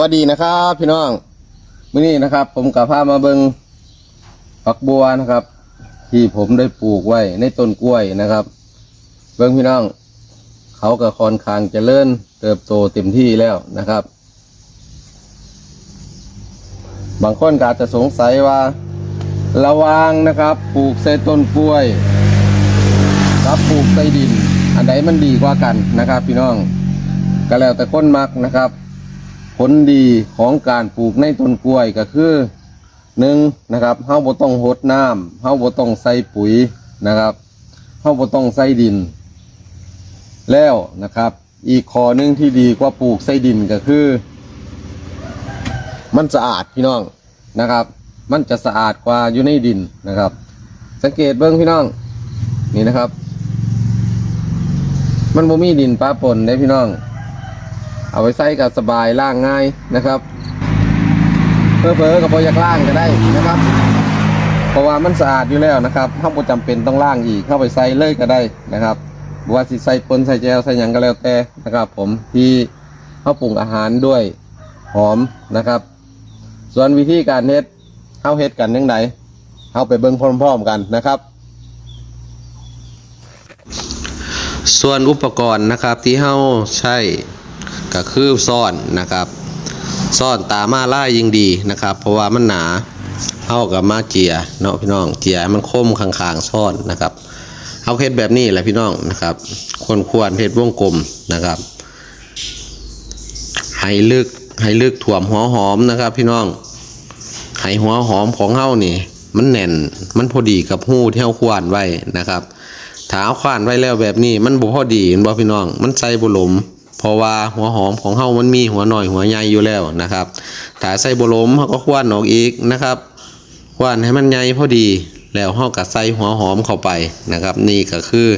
วัสดีนะครับพี่น้องมื้อนี้นะครับ ผมกับพามาเบิงผักบัวนะครับ ที่ผมได้ปลูกไว้ในต้นกล้วยนะครับ เบิงพี่น้อง เขาก็ค่อนข้างเจริญเติบโตเต็มที่แล้วนะครับ บางคนอาจจะสงสัยว่า ระวางนะครับปลูกใส่ต้นกล้วยกับปลูกใส่ดิน อันใดมันดีกว่ากันนะครับ พี่น้องก็แล้วแต่คนมักนะครับ ผลดีของการปลูกในต้นกล้วยก็คือหนึ่งนะครับเฮาบ่ต้องหดน้ำเฮาบ่ต้องใส่ปุ๋ยนะครับเฮาบ่ต้องใส่ดิน แล้วนะครับ อีกข้อหนึ่งที่ดีกว่าปลูกใส่ดินก็คือ มันสะอาดพี่น้องนะครับ มันจะสะอาดกว่าอยู่ในดินนะครับ สังเกตเบิ้งพี่น้อง นี่นะครับ มันบ่มีดินปะปนเด้พี่น้อง เอาไว้ใส่กับสบายล่างง่ายนะครับเพื่อเพื่อกับพออยากล่างก็ได้นะครับ เพราะว่ามันสะอาดอยู่แล้วนะครับเข้าบ่จำเป็นต้องล่างอีกเข้าไปใส่เลยก็ได้นะครับว่าสิใส่ปนใส่แจวใส่หยังก็แล้วแต่นะครับ ผมที่เข้าปรุงอาหารด้วยหอมนะครับ ส่วนวิธีการเฮ็ดเข้าเฮ็ดกันยังไงเข้าไปเบิ่งพร้อมๆกันนะครับส่วนอุปกรณ์นะครับที่เฮาใช้ ก็คือซ่อนนะครับซ่อนตามาล่ายิงดีนะครับ เพราะว่ามันหนาเฮากับมาเจียเนาะพี่น้องเจียมันคมข้างๆซ่อนนะครับเฮาเฮ็ดแบบนี้แหละพี่น้องนะครับควรควรเฮ็ดวงกลมนะครับให้ลึกให้ลึกถ่วมหัวหอมนะครับ พี่น้องให้หัวหอมของเฮานี่มันแน่นมันพอดีกับหูที่เฮาควานไว้นะครับถ้าเอาควานไว้แล้วแบบนี้ มันบ่พอดีเห็นบ่พี่น้อง มันใส่บ่หลม เพราะว่าหัวหอมของเฮามันมีหัวหน่อยหัวใหญ่อยู่แล้วนะครับถ้าใส่บลมเฮาก็คว้านออกอีกนะครับคว้านให้มันใหญ่พอดีแล้วเฮาก็ใส่หัวหอมเข้าไปนะครับ นี่ก็คือ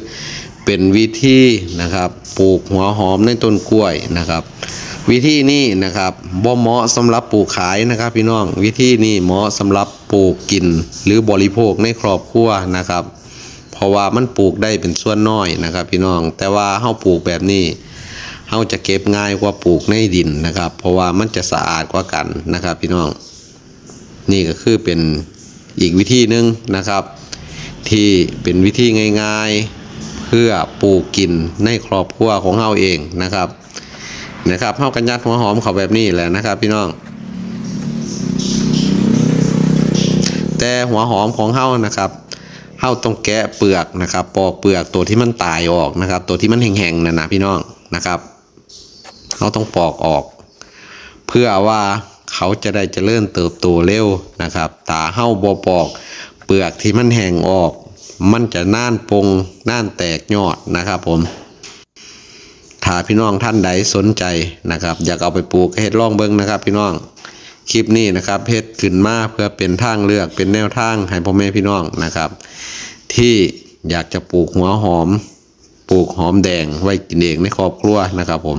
เป็นวิธีนะครับ ปลูกหัวหอมในต้นกล้วยนะครับ วิธีนี้นะครับบ่เหมาะสำหรับปลูกขายนะครับ พี่น้องวิธีนี้เหมาะสำหรับปลูกกิน หรือบริโภคในครอบครัวนะครับ เพราะว่ามันปลูกได้เป็นส่วนน้อยนะครับ พี่น้องแต่ว่าเฮาปลูกแบบนี้ เฮาจะเก็บง่ายกว่าปลูกในดินนะครับ เพราะว่ามันจะสะอาดกว่ากันนะครับ พี่น้อง นี่ก็คือเป็นอีกวิธีหนึ่งนะครับ ที่เป็นวิธีง่าย ๆ เพื่อปลูกกินในครอบครัวของเฮาเองนะครับนะครับเฮากันยัดหัวหอมเขาแบบนี้แหละนะครับ พี่น้อง แต่หัวหอมของเฮานะครับเฮาต้องแกะเปลือกนะครับ ปอกเปลือกตัวที่มันตายออกนะครับ ตัวที่มันแห้งๆนั่นนะพี่น้องนะครับ เฮาต้องปอกออก เพื่อว่าเขาจะได้เจริญเติบโตเร็วนะครับ ตาเฮาบ่ปอก เปลือกที่มันแห้งออก มันจะน่านปงน่านแตกยอดนะครับผมถ้าพี่น้องท่านใดสนใจนะครับ อยากเอาไปปลูกเฮ็ดลองเบิ่งนะครับ พี่น้องคลิปนี้นะครับเฮ็ดขึ้นมาเพื่อเป็นทางเลือกเป็นแนวทางให้พ่อแม่พี่น้องนะครับ ที่อยากจะปลูกหัวหอม ปลูกหอมแดงไว้กินเองในครอบครัวนะครับผม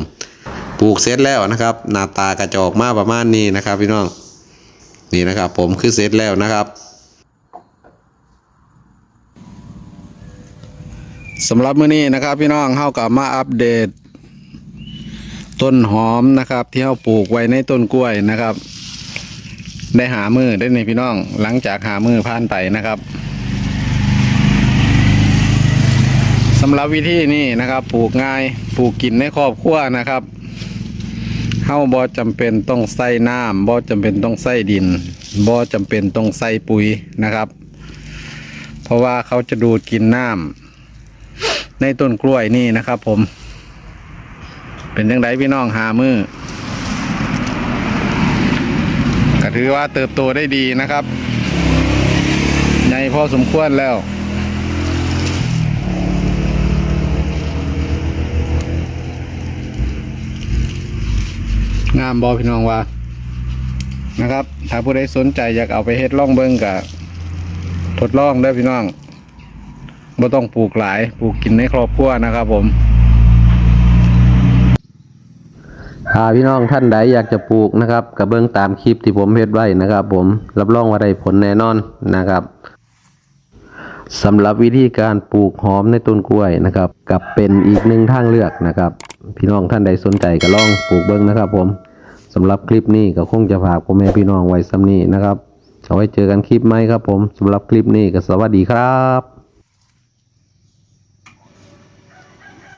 ปลูกเสร็จแล้วนะครับ หน้าตากระจอกมาประมาณนี้นะครับ พี่น้องนี่นะครับ ผมคือเสร็จแล้วนะครับสำหรับมื้อนี้นะครับ พี่น้องเฮากับมาอัปเดต ต้นหอมนะครับ ที่เราปลูกไว้ในต้นกล้วยนะครับ ได้หามือได้ในพี่น้อง หลังจากหามือผ่านไปนะครับสำหรับวิธีนี้นะครับ ปลูกง่ายปลูกกินในครอบครัวนะครับ เฮาบ่จำเป็นต้องใส่น้ำบ่จำเป็นต้องใส่ดินบ่จำเป็นต้องใส่ปุ๋ยนะครับ เพราะว่าเขาจะดูดกินน้ำในต้นกล้วยนี่นะครับผม เป็นยังไงพี่น้องหามือก็ถือว่าเติบโตได้ดีนะครับใหญ่พอสมควรแล้ว งามบอพี่น้องว่า นะครับ ถ้าผู้ใดสนใจอยากเอาไปเฮ็ดล่องเบิ้งกับทดลองได้พี่น้องบ่ต้องปลูกหลายปลูกกินในครอบครัวนะครับผมถ้าพี่น้องท่านใดอยากจะปลูกนะครับกระเบื้องตามคลิปที่ผมเฮ็ดไว้นะครับ ผมรับรองว่าได้ผลแน่นอนนะครับสำหรับวิธีการปลูกหอมในต้นกล้วยนะครับ กับเป็นอีกหนึ่งทางเลือกนะครับ พี่น้องท่านใดสนใจก็ลองปลูกเบิ้องนะครับ ผมำหรับคลิปนี้ก็คงจะฝากพ่อแม่พี่น้องไว้ซ้ำนี้นะครับเอาไว้เจอกันคลิปไหมครับผมสำหรับคลิปนี้ก็สวัสดีครับ